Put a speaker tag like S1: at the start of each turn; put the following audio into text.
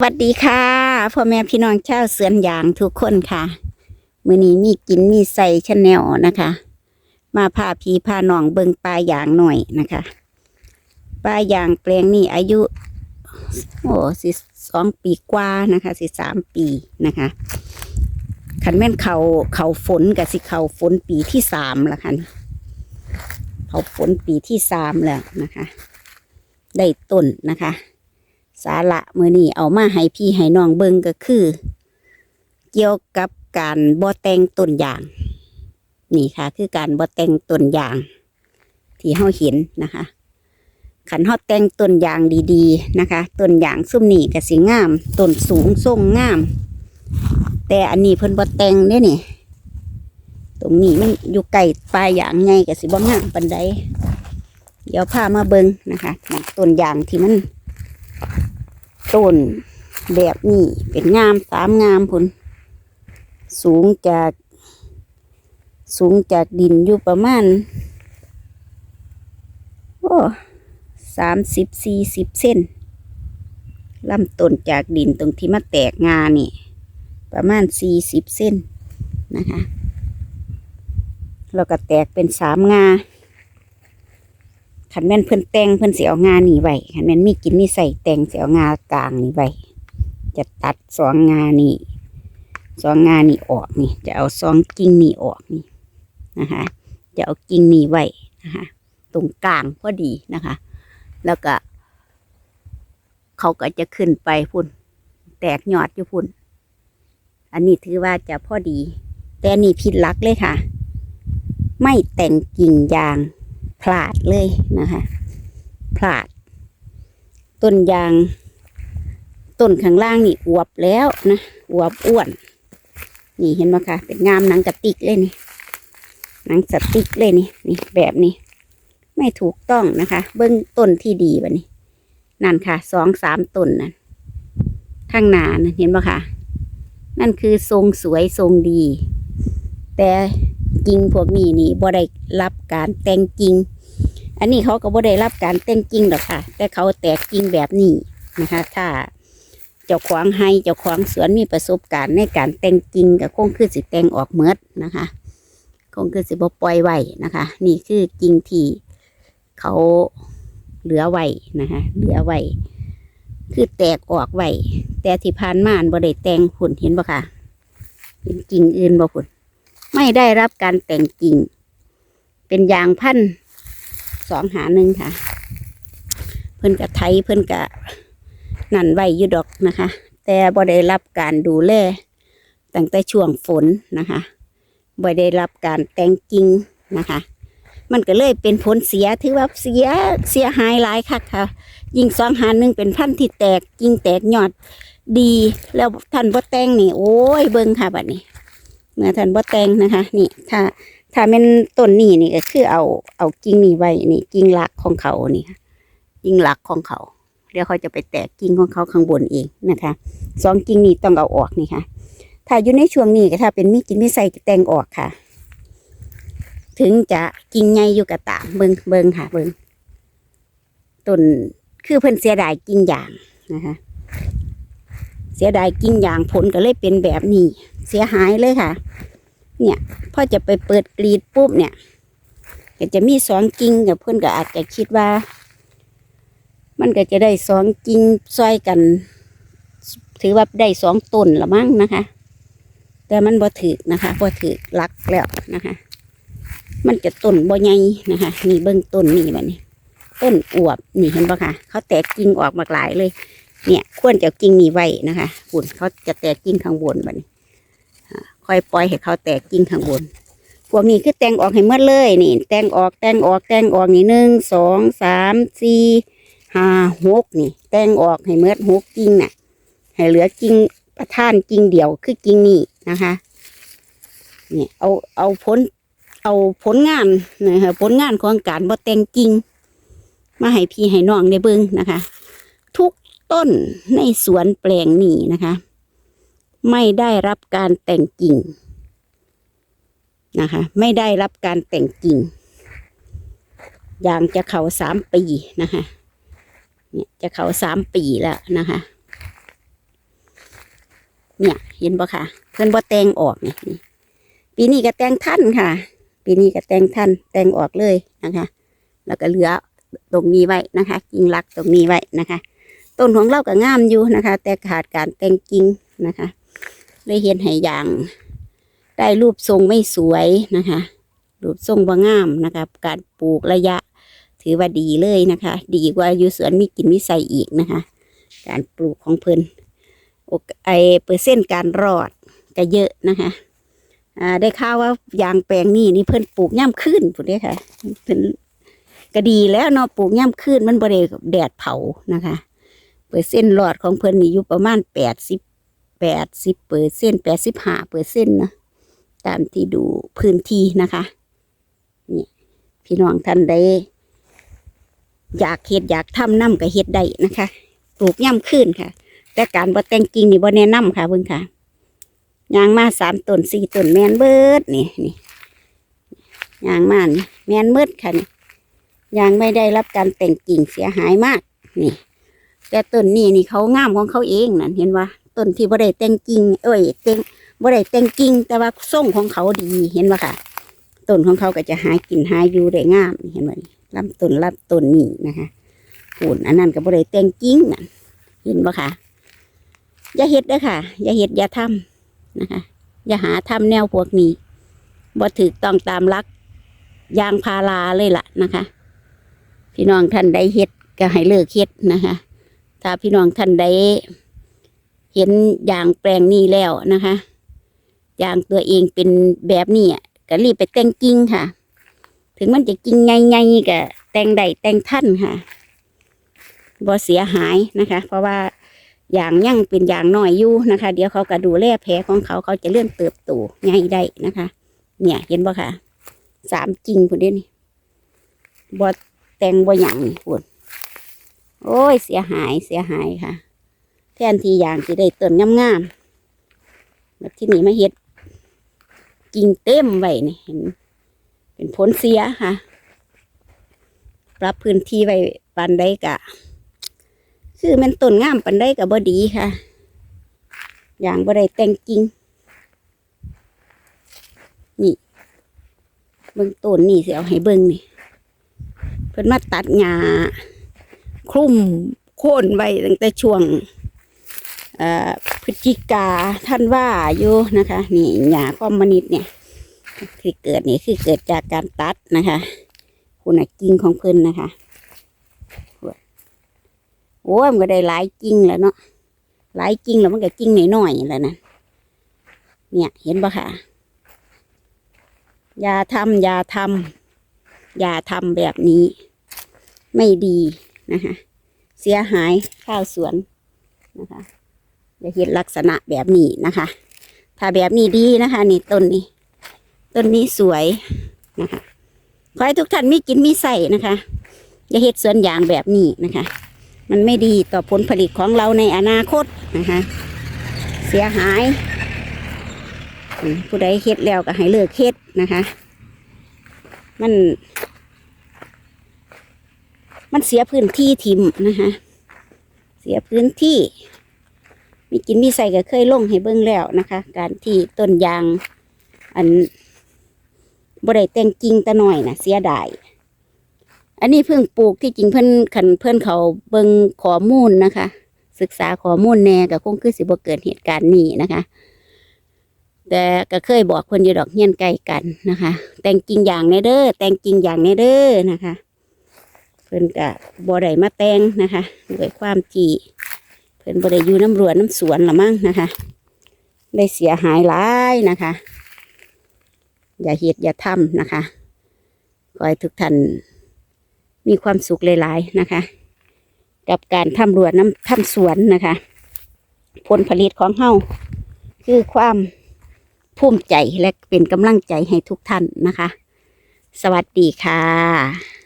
S1: สวัสดีค่ะพ่อแม่พี่น้องชาวสวนยางทุกคนค่ะมื้อนี้มีกินมีใส่ชาแนลนะคะ มาพาพี่พาน้องเบิงปลายางหน่อยนะคะปลายางแปลงนี้อายุโอ้สิสองปีกว่านะคะสิสามปีนะคะขันแม่นเขาเขาฝนกับสิเขาฝนปีที่สามละคันเขาฝนปีที่สามแล้วนะคะ ได้ต้นนะคะ สาระมือนี้เอามาให้พี่ให้น้องเบิงก็คือ เกี่ยวกับการบ่แต่งต้นยาง นี่ค่ะ คือการบ่แต่งต้นยาง ที่เฮาเห็นนะคะขันเฮาแต่งต้นยางดีๆนะคะต้นยางซุ่มนี่ก็สิงามต้นสูงทรงงาม แต่อันนี้เพิ่นบ่แต่งเด้นี่ตรงนี้มันอยู่ไกลปลายยางไงก็สิบ่งามปานใดเดี๋ยวพามาเบิงนะคะต้นยางที่มัน ต้นแบบนี้เป็นงามสามงามพุ่นสูงจากสูงจากดินอยู่ประมาณโอ้สามสิบสี่สิบเส้นลำต้นจากดินตรงที่มาแตกงานี่ ประมาณสี่สิบเส้นนะคะ แล้วก็แตกเป็นสามงา ขันแม่นเพิ่อนแต่งเพิ่อนเสียงานนี่ไว้ขันแม่นมีกินมีใส่แต่งเสียงากลางนี่ไว้จะตัดสองงานนี่สองงานนี่ออกนี่ จะเอาสองกิ่งนี่ออกนี่นะคะ จะเอากิ่งนี่ไว้นะคะตรงกลางพอดีนะคะ แล้วก็เขาก็จะขึ้นไปพุ่น แตกยอดอยู่พุ่น อันนี้ถือว่าจะพอดี แต่อันนี่ผิดหลักเลยค่ะ ไม่แต่งกิ่งยาง พลาดเลยนะคะพลาด ต้นยาง ต้นข้างล่างนี่อวบแล้วนะอวบอ้วน นี่เห็นไหมคะเป็นงามหนังกระติกเลยนี่หนังสติกเลยนี่นี่แบบนี้ ไม่ถูกต้องนะคะ เบื้องต้นที่ดีแบบนี้ นั่นค่ะสองสามต้นนั่นข้างหน้านะเห็นไหมคะนั่นคือทรงสวยทรงดี แต่ กิ่งพวกนี้นี่บ่ได้รับการแต่งกิ่งอันนี้เขาก็บ่ได้รับการแต่งกิ่งหรอกค่ะ แต่เขาแตกกิ่งแบบนี้นะคะ ถ้าเจ้าของให้เจ้าของสวนมีประสบการณ์ในการแต่งกิ่งก็คงคือสิแต่งออกเมดนะคะคงคือสิบ่ปล่อยไว้นะคะ นี่คือกิ่งที่เขาเหลือไว้นะคะ เหลือไว้คือแตกออกไว้แต่ที่ผ่านมานบ่ได้แต่งหุ่นเห็นบ่ค่ะเป็นกิ่งอื่นบ่หุ่น ไม่ได้รับการแต่งกิ่ง เป็นยางพันสองหาหนึ่งค่ะ เพิ่อนกะไทยเพิ่อนกะนั่นไว้ยู่ดอกนะคะ แต่บ่ได้รับการดูแลตั้งแต่ช่วงฝนนะคะบ่ได้รับการแต่งกิ่งนะคะ มันก็เลยเป็นผลเสียถือว่าเสียเสียหายหลายคักค่ะ ยิ่งสองหาหนึ่งเป็นพันที่แตกกิ่งแตกยอดดีแล้วท่านบ่แต่งนี่ โอ้ยเบิ่งค่ะบัดนี้ เมื่อท่านบ่แต่งนะคะ นี่ถ้าถ้าเป็นต้นนี่นี่ก็คือเอาเอากิ่งนี่ไว้นี่กิ่งหลักของเขานี่ค่ะกิ่งหลักของเขาเดี๋ยวเขาจะไปแตกกิ่งของเขาข้างบนเองนะคะสองกิ่งนี่ต้องเอาออกนี่ค่ะ ถ้าอยู่ในช่วงนี้ก็ถ้าเป็นมีกิ่งมีใส่แต่งออกค่ะ ถึงจะกิ่งใหญ่อยู่กับตามเบิงเบิงค่ะเบิงต้นคือเพิ่นเสียดายกิ่งอย่างนะคะ เสียดายกิ่งยางผลก็เลยเป็นแบบนี้ เสียหายเลยค่ะ เนี่ยพ่อจะไปเปิดกรีดปุ๊บเนี่ยก็จะมีสองกิ่งกับเพื่อนก็อาจจะคิดว่า มันก็จะได้สองกิ่งซอยกัน ถือว่าได้สองต้นละมั้งนะคะ แต่มันบ่ถือนะคะบ่ถือลักแล้วนะคะ มันจะต้นบ่ใหญ่นะคะนี่เบื้องต้นนี่แบบนี้ต้นอวบนี่เห็นปะคะเขาแตกกิ่งออกมากหลายเลย เนี่ยควรจะเอากิ่งนี้ไว้นะคะหุ่นเขาจะแตกกิ่งข้างบนแบบนี้ค่อยปล่อยให้เขาแตกกิ่งข้างบน พวกนี้คือแตงออกให้หมดเลยนี่ แตงออกแตงออกแตงออกนี่หนึ่งสองสามสี่ห้าหกนี่ แตงออกให้หมดหกกิ่งน่ะ ให้เหลือกิ่งประท่านกิ่งเดียวคือกิ่งนี้นะคะนี่เอาเอาผลเอาผลงานนะคะผลงานของการบ่แต่งกิ่งมาให้พี่ให้น้องได้เบิ่งนะคะ ต้นในสวนแปลงนี้นะคะ ไม่ได้รับการแต่งกิ่งนะคะ ไม่ได้รับการแต่งกิ่งอย่างจะเข่าสามปีนะคะเนี่ยจะเข่าสามปีแล้วนะคะ เนี่ยเห็นบ่คะเพิ่นบ่แต่งออกนี่นี่ปีนี้ก็แต่งท่านค่ะ ปีนี้ก็แต่งท่านแต่งออกเลยนะคะ แล้วก็เหลือตรงนี้ไว้นะคะกิ่งรักตรงนี้ไว้นะคะ ต้นของเราก็งามอยู่นะคะ แต่ขาดการแต่งกิ่งนะคะเลยเห็นให้อย่าง ได้รูปทรงไม่สวยนะคะ รูปทรงบ่งามนะคะการปลูกระยะ ถือว่าดีเลยนะคะ ดีกว่าอยู่สวนมีกินมีใส่อีกนะคะ การปลูกของเพิ่นโอกไอเปอร์เซ็นต์การรอดก็เยอะนะคะได้ข่าวว่ายางแปลงนี่นี่เพิ่นปลูกย่ำขึ้นพุ่นเด้ค่ะเพิ่นก็ดีแล้วเนาะปลูกย่ำขึ้นมันบริเวแดดเผานะคะ เปอร์เซ็นต์รอดของเพิ่นนี่อยู่ประมาณแปดสิบแปดสิบเปอร์เซ็นต์แปดสิบห้าเปอร์เซ็นต์นะตามที่ดูพื้นที่นะคะนี่พี่น้องท่านใดอยากเฮ็ดอยากทำน้ำก็เฮ็ดได้นะคะ ปลูกย่ำขึ้นค่ะ แต่การบ่แต่งกิ่งนี่บ่แนะนำค่ะเพิ่นค่ะยางมาสามต้นสี่ต้นแมนเบิดนี่นี่ยางมานี่แมนเบิดค่ะนี่ยางไม่ได้รับการแต่งกิ่งเสียหายมากนี่ แต่ต้นนี้นี่เขางามของเขาเองนั่นเห็นว่าต้นที่บ่ได้แต่งกิ่งเอ้ยแต่งบ่ได้แต่งกิ่งแต่ว่าทรงของเขาดีเห็นว่าค่ะต้นของเขาก็จะหากินหาอยู่ได้งามเห็นว่านี่ลำต้นลำต้นนี่นะคะปูนอันนั้นก็บ่ได้แต่งกิ่งนั่นเห็นบ่ค่ะอย่าเฮ็ดเด้อค่ะ อย่าเฮ็ดอย่าทำนะคะ อย่าหาทำแนวพวกนี้บ่ถูกต้องตามหลักยางพาราเลยล่ะนะคะ พี่น้องท่านใดเฮ็ดก็ให้เลิกเฮ็ดนะคะ ถ้าพี่น้องท่านใดเห็นอย่างแปลงนี้แล้วนะคะอย่างตัวเองเป็นแบบนี้อะก็รีบไปแต่งกิ่งค่ะ ถึงมันจะกิ่งใหญ่ๆก็แต่งได้แต่งท่านค่ะบ่เสียหายนะคะ เพราะว่าอย่างยั่งเป็นอย่างน้อยอยู่นะคะ เดี๋ยวเขาก็ดูแลแผลของเขาเขาจะเลื่อนเติบโตใหญ่ได้นะคะ เนี่ยเห็นบ่ค่ะสามกิ่งพุ่นเด้นี่บ่แต่งบ่หยังนี่พุ่น โอ้ย เสียหายเสียหายค่ะ แทนที่อย่างที่ได้ต้นงามๆแบบที่นี่มาเฮ็ดกิ่งเต็มไว้นี่เห็น เป็นผลเสียค่ะ ปรับพื้นที่ไว้ปันได้กะ คือมันต้นงามปันได้กะบ่ดีค่ะ อย่างบ่ได้แต่งกิ่งนี่ เบิ่งต้นนี่สิเอาให้เบิ่งนี่ เพิ่นมาตัดหญ้า คลุ้มโค่นไว้ตั้งแต่ช่วงพฤศจิกาท่านว่าอยู่นะคะ นี่หญ้าคอมมานิดเนี่ยที่เกิดนี่คือเกิดจากการตัดนะคะคุณกิ่งของเพิ่นนะคะโอ้มันก็ได้หลายกิ่งแล้วเนาะหลายกิ่งแล้วมันก็กิ่งน้อยๆแล้วนะเนี่ยเห็นปะคะอย่าทำอย่าทำอย่าทำแบบนี้ ไม่ดี นะคะเสียหายข้าวสวนนะคะอย่าเห็นลักษณะแบบนี้นะคะ ถ้าแบบนี้ดีนะคะนี่ต้นนี้ ต้นนี้สวยนะคะขอให้ทุกท่านมีกินมีใส่นะคะอย่าเห็ดสวนยางแบบนี้นะคะ มันไม่ดีต่อผลผลิตของเราในอนาคตนะคะ เสียหาย ผู้ใดเฮ็ดแล้วก็ให้เลิกเฮ็ดนะคะ มัน มันเสียพื้นที่ทิมนะคะเสียพื้นที่ มีกินมีใส่ก็เคยลงให้เบิ่งแล้วนะคะ การที่ต้นยาง อันบ่ได้แต่งกิ่งแต่น้อยนะเสียดายอันนี้เพิ่งปลูกที่จริงเพิ่นขันเพิ่นเขาเบิ่งข้อมูลนะคะ ศึกษาข้อมูลแน่ก็คงคือสิบ่เกิดเหตุการณ์นี้นะคะ แต่ก็เคยบอกคนอยู่ดอกเฮียนใกล้กันนะคะ แต่งกิ่งอย่างในเด้อแต่งกิ่งอย่างในเด้อนะคะ เพิ่นกะบ่ได้มาแต่งนะคะด้วยความที่เพิ่นบ่ได้อยู่น้ำรวนน้ำสวนละมั้งนะคะ ได้เสียหายหลายนะคะ อย่าเฮ็ดอย่าทำนะคะขอให้ทุกท่านมีความสุขหลายๆนะคะ กับการทำรวนน้ำทำสวนนะคะ ผลผลิตของเฮาคือความภูมิใจและเป็นกำลังใจให้ทุกท่านนะคะ สวัสดีค่ะ